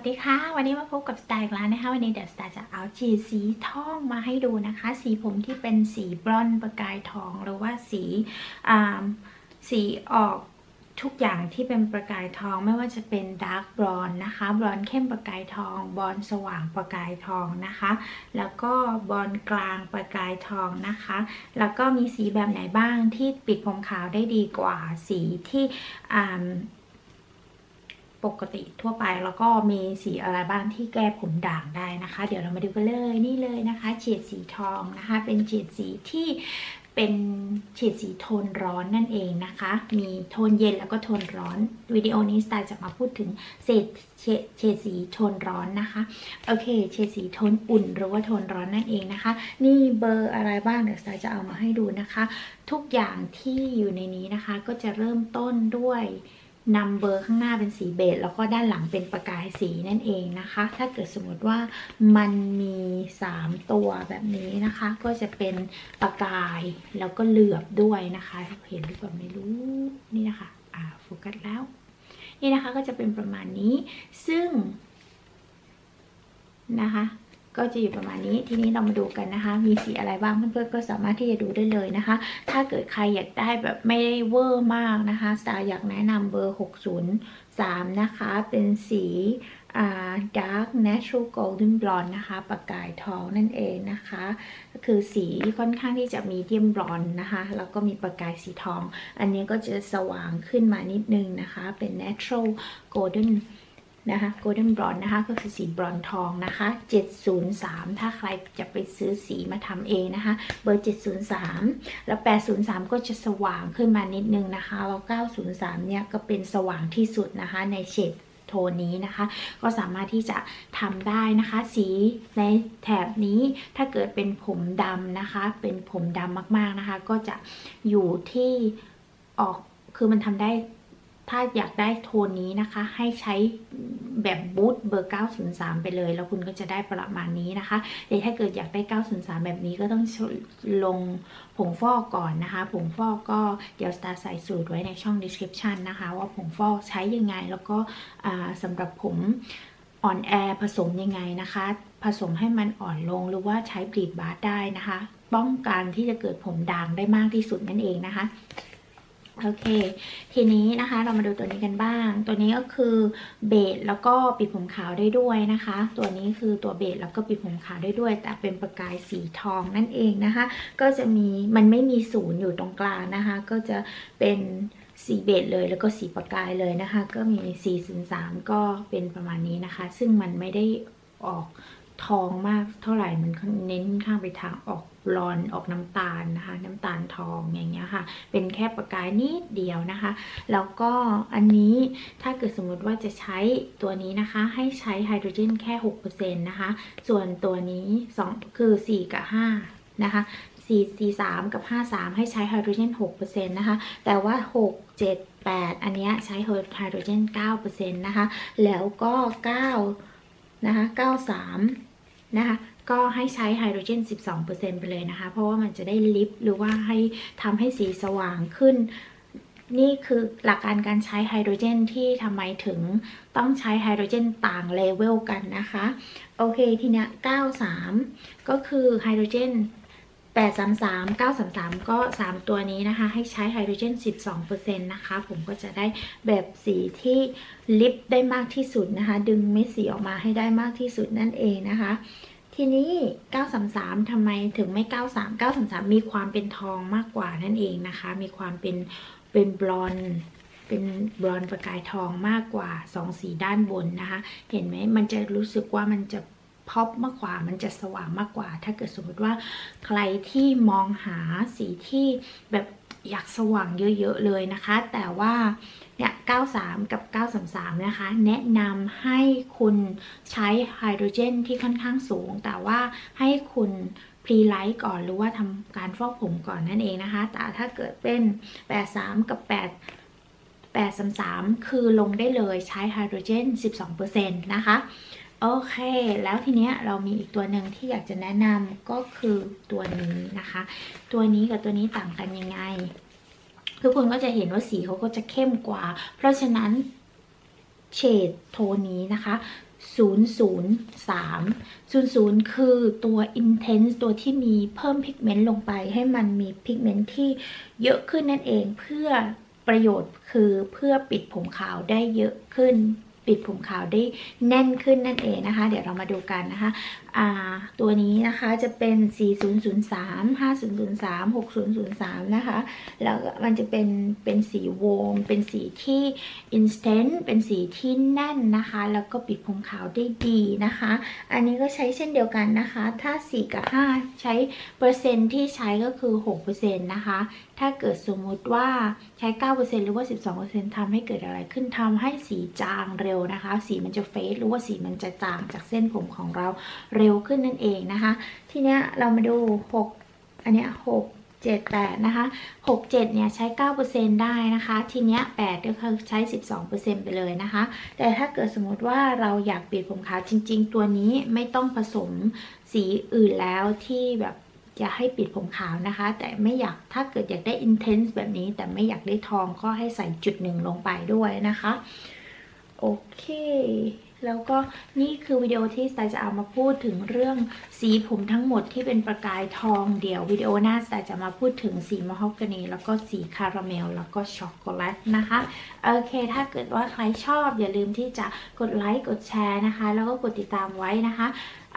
สดีค่ะ วันนี้มาพบกับสไตล์แล้วนะคะ วันนี้เดี๋ยวสไตล์จะเอาฉีดสีทองมาให้ดูนะคะ สีผมที่เป็นสีบรอนซ์ประกายทองหรือว่าสีสีออกทุกอย่างที่เป็นประกายทองไม่ว่าจะเป็นดาร์กบรอนนะคะบรอนเข้มประกายทองบรอนสว่างประกายทองนะคะ แล้วก็บรอนกลางประกายทองนะคะ แล้วก็มีสีแบบไหนบ้างที่ปิดผมขาวได้ดีกว่าสีที่ ปกติทั่วไปแล้วก็มีสีอะไรบ้างที่แก้ผมด่างได้นะคะ เดี๋ยวเรามาดูกันเลยนี่เลยนะคะเฉดสีทองนะคะ เป็นเฉดสีที่เป็นเฉดสีโทนร้อนนั่นเองนะคะ มีโทนเย็นแล้วก็โทนร้อนวิดีโอนี้สไตล์จะมาพูดถึงเศษเฉดเฉดสีโทนร้อนนะคะโอเคเฉดสีโทนอุ่นหรือว่าโทนร้อนนั่นเองนะคะ นี่เบอร์อะไรบ้างเดี๋ยวสไตล์จะเอามาให้ดูนะคะ ทุกอย่างที่อยู่ในนี้นะคะก็จะเริ่มต้นด้วย นำเบอร์ข้างหน้าเป็นสีเบจแล้วก็ด้านหลังเป็นประกายสีนั่นเองนะคะ ถ้าเกิดสมมติว่ามันมี 3 ตัวแบบนี้นะคะ ก็จะเป็นประกายแล้วก็เหลือบด้วยนะคะ เห็นหรือเปล่าไม่รู้นี่นะคะอ่าโฟกัสแล้ว นี่นะคะก็จะเป็นประมาณนี้ซึ่งนะคะ ก็จะอยู่ประมาณนี้ ทีนี้เรามาดูกันนะคะ มีสีอะไรบ้างเพื่อนๆก็สามารถที่จะดูได้เลยนะคะ ถ้าเกิดใครอยากได้แบบไม่ได้เวอร์มากนะคะสตาร์อยากแนะนำเบอร์ 603 นะคะ เป็นสีอ่า dark natural golden blonde นะคะ ประกายทองนั่นเองนะคะก็คือสีค่อนข้างที่จะมีเดียมบลอนนะคะ แล้วก็มีประกายสีทอง อันนี้ก็จะสว่างขึ้นมานิดนึงนะคะ เป็น natural golden นะคะ golden blonde นะคะก็คือสีบรอนทองนะคะ 703 ถ้าใครจะไปซื้อสีมาทำเองนะคะ เบอร์ 703 แล้ว 803 ก็จะสว่างขึ้นมานิดนึงนะคะ แล้ว 903 เนี่ยก็เป็นสว่างที่สุดนะคะในเฉดโทนนี้นะคะ ก็สามารถที่จะทำได้นะคะ สีในแถบนี้ถ้าเกิดเป็นผมดำนะคะ เป็นผมดำมากๆนะคะ ก็จะอยู่ที่ออกคือมันทำได้ ถ้าอยากได้โทนนี้นะคะ ให้ใช้แบบบูทเบอร์ 903 ไปเลย แล้วคุณก็จะได้ประมาณนี้นะคะแต่ถ้าเกิดอยากได้ 903 แบบนี้ก็ต้องลงผงฟอกก่อนนะคะ ผงฟอกก็เดี๋ยวสตาร์ใส่สูตรไว้ในช่อง description นะคะ ว่าผงฟอกใช้ยังไง แล้วก็สำหรับผมอ่อนแอผสมยังไงนะคะ ผสมให้มันอ่อนลงหรือว่าใช้บลีดบาร์ได้นะคะ ป้องกันที่จะเกิดผมด่างได้มากที่สุดนั่นเองนะคะ โอเค ทีนี้นะคะเรามาดูตัวนี้กันบ้าง ตัวนี้ก็คือเบสแล้วก็ปิดผมขาวได้ด้วยนะคะ ตัวนี้คือตัวเบสแล้วก็ปิดผมขาวได้ด้วย แต่เป็นประกายสีทองนั่นเองนะคะ ก็จะมีมันไม่มีศูนย์อยู่ตรงกลางนะคะ ก็จะเป็นสีเบสเลยแล้วก็สีประกายเลยนะคะ ก็มี 403 ก็เป็นประมาณนี้นะคะ ซึ่งมันไม่ได้ออกทองมากเท่าไหร่ มันเน้นข้างไปทางออกบลอนออกน้ำตาลนะคะ น้ำตาล ทองอย่างเงี้ยค่ะ เป็นแค่ประกายนิดเดียวนะคะ แล้วก็อันนี้ถ้าเกิดสมมติว่าจะใช้ตัวนี้นะคะ ให้ใช้ไฮโดรเจนแค่6%นะคะ ส่วนตัวนี้ 2 คือ 4 กับ 5 นะคะ 4 4 3 กับ 5 3 ให้ใช้ไฮโดรเจน6%นะคะ แต่ว่า 6 7 8 อันเนี้ยใช้ไฮโดรเจน9%นะคะ แล้วก็ 9 นะคะ 93 นะคะ ก็ให้ใช้ไฮโดรเจน 12%ไปเลยนะคะ เพราะว่ามันจะได้ลิฟต์หรือว่าให้ทำให้สีสว่างขึ้น นี่คือหลักการการใช้ไฮโดรเจนที่ทำไมถึงต้องใช้ไฮโดรเจนต่างเลเวลกันนะคะ โอเคทีนี้93 ก็คือไฮโดรเจน833 933 ก็ 3 ตัวนี้นะคะ ให้ใช้ไฮโดรเจน 12%นะคะ ผมก็จะได้แบบสีที่ลิฟต์ได้มากที่สุดนะคะ ดึงเม็ดสีออกมาให้ได้มากที่สุดนั่นเองนะคะ ทีนี้ 933ทำไมถึงไม่ 93 933 มีความเป็นทองมากกว่านั่นเองนะคะ มีความเป็นเป็นบลอนเป็นบลอนประกายทองมากกว่า2สีด้านบนนะคะ เห็นไหมมันจะรู้สึกว่ามันจะพอปมากกว่ามันจะสว่างมากกว่า ถ้าเกิดสมมติว่าใครที่มองหาสีที่แบบ อยากสว่างเยอะๆเลยนะคะ แต่ว่าเนี่ย93 กับ 933 นะคะ แนะนำให้คุณใช้ไฮโดรเจนที่ค่อนข้างสูง แต่ว่าให้คุณพรีไลท์ก่อนหรือว่าทำการฟอกผมก่อนนั่นเองนะคะ แต่ถ้าเกิดเป็น 83 กับ 8 833 คือลงได้เลยใช้ไฮโดรเจน 12%นะคะ โอเค แล้วทีเนี้ยเรามีอีกตัวหนึ่งที่อยากจะแนะนำก็คือตัวนี้นะคะ ตัวนี้กับตัวนี้ต่างกันยังไง ทุกคนก็จะเห็นว่าสีเขาก็จะเข้มกว่า เพราะฉะนั้นเฉดโทนนี้นะคะ003 00 คือตัว intense ตัวที่มีเพิ่มพิกเมนต์ลงไป ให้มันมีพิกเมนต์ที่เยอะขึ้นนั่นเองเพื่อประโยชน์คือเพื่อปิดผมขาวได้เยอะขึ้น ปิดผมขาวได้แน่นขึ้นนั่นเองนะคะ เดี๋ยวเรามาดูกันนะคะตัวนี้นะคะจะเป็น 4003 5003 6003 นะคะ แล้วมันจะเป็นเป็นสีโวม เป็นสีที่ instant เป็นสีที่แน่นนะคะ แล้วก็ปิดผมขาวได้ดีนะคะ อันนี้ก็ใช้เช่นเดียวกันนะคะ ถ้า 4 กับ 5 ใช้เปอร์เซ็นต์ที่ใช้ก็คือ 6%นะคะ ถ้าเกิดสมมุติว่าใช้ 9%หรือว่า 12%ทำให้เกิดอะไรขึ้นทำให้สีจางเร็วนะคะ สีมันจะเฟดหรือว่าสีมันจะจางจากเส้นผมของเราเร็วขึ้นนั่นเองนะคะ ทีเนี้ยเรามาดู 6 อันเนี้ย6 7 8นะคะ6 7เนี่ยใช้9%ได้นะคะ ทีเนี้ย8ก็คือใช้12%ไปเลยนะคะ แต่ถ้าเกิดสมมติว่าเราอยากปิดผมขาวจริง ๆ ตัวนี้ไม่ต้องผสมสีอื่นแล้วที่แบบจะให้ปิดผมขาวนะคะ แต่ไม่อยากถ้าเกิดอยากได้ intense แบบนี้ แต่ไม่อยากได้ทองก็ให้ใส่จุดหนึ่งลงไปด้วยนะคะ โอเค แล้วก็นี่คือวิดีโอที่สไตล์จะเอามาพูดถึงเรื่องสีผมทั้งหมดที่เป็นประกายทองเดี๋ยววิดีโอหน้าสไตล์จะมาพูดถึงสีมะฮอกกานีแล้วก็สีคาราเมล แล้วก็ช็อกโกแลตนะคะโอเค ถ้าเกิดว่าใครชอบอย่าลืมที่จะกดไลค์กดแชร์นะคะ แล้วก็กดติดตามไว้นะคะ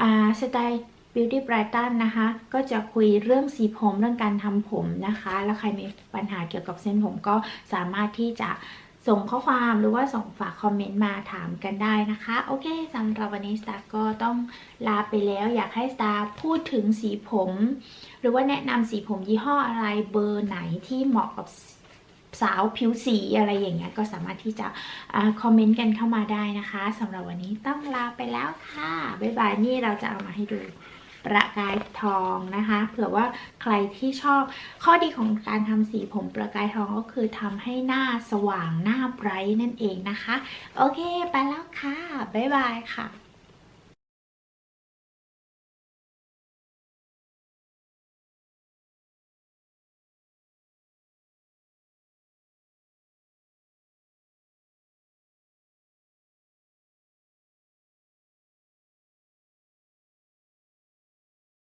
อ่าสไตล์ Beauty Brighton นะคะ ก็จะคุยเรื่องสีผมเรื่องการทำผมนะคะ แล้วใครมีปัญหาเกี่ยวกับเส้นผมก็สามารถที่จะ ส่งข้อความหรือว่าส่งฝากคอมเมนต์มาถามกันได้นะคะ โอเคสำหรับวันนี้สตาร์ก็ต้องลาไปแล้ว อยากให้สตาร์พูดถึงสีผม หรือว่าแนะนำสีผมยี่ห้ออะไรเบอร์ไหนที่เหมาะกับสาวผิวสีอะไรอย่างเงี้ยก็สามารถที่จะอคอมเมนต์กันเข้ามาได้นะคะสำหรับวันนี้ต้องลาไปแล้วค่ะ บ๊ายบายนี่เราจะเอามาให้ดู ประกายทองนะคะเผื่อว่าใครที่ชอบข้อดีของการทำสีผมประกายทองก็คือทำให้หน้าสว่างหน้าไบรท์นั่นเองนะคะ โอเค ไปแล้วค่ะ บ๊ายบายค่ะ